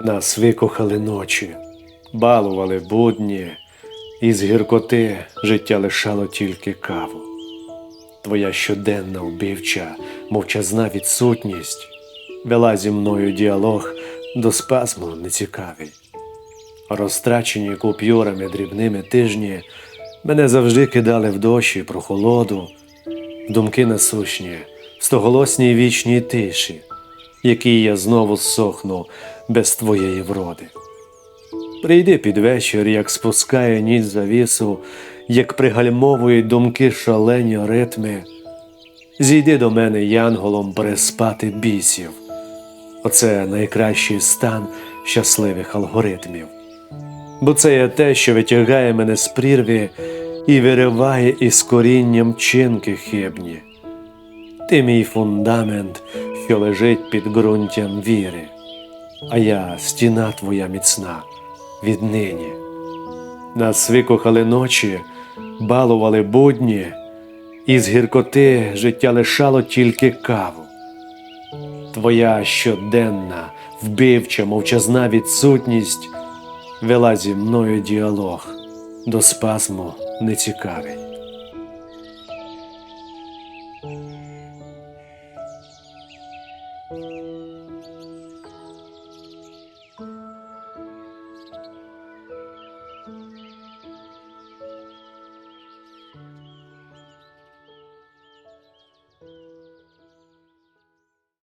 Нас викохали ночі, балували будні, і з гіркоти життя лишало тільки каву. Твоя щоденна вбивча, мовчазна відсутність вела зі мною діалог до спазму нецікавий. Розтрачені купюрами дрібними тижні мене завжди кидали в дощі прохолоду, в думки насущні, в стоголосній вічній тиші, якій я знову сохну без твоєї вроди. Прийди під вечір, як спускає ніч завісу, як пригальмовують думки шалені ритми. Зійди до мене янголом переспати бісів. Оце найкращий стан щасливих алгоритмів. Бо це є те, що витягає мене з прірві і вириває із корінням чинки хибні. Ти мій фундамент, що лежить під ґрунтям віри, а я стіна твоя міцна віднині. Нас викохали ночі, балували будні, і з гіркоти життя лишало тільки каву. Твоя щоденна, вбивча, мовчазна відсутність вела зі мною діалог до спазму нецікавий.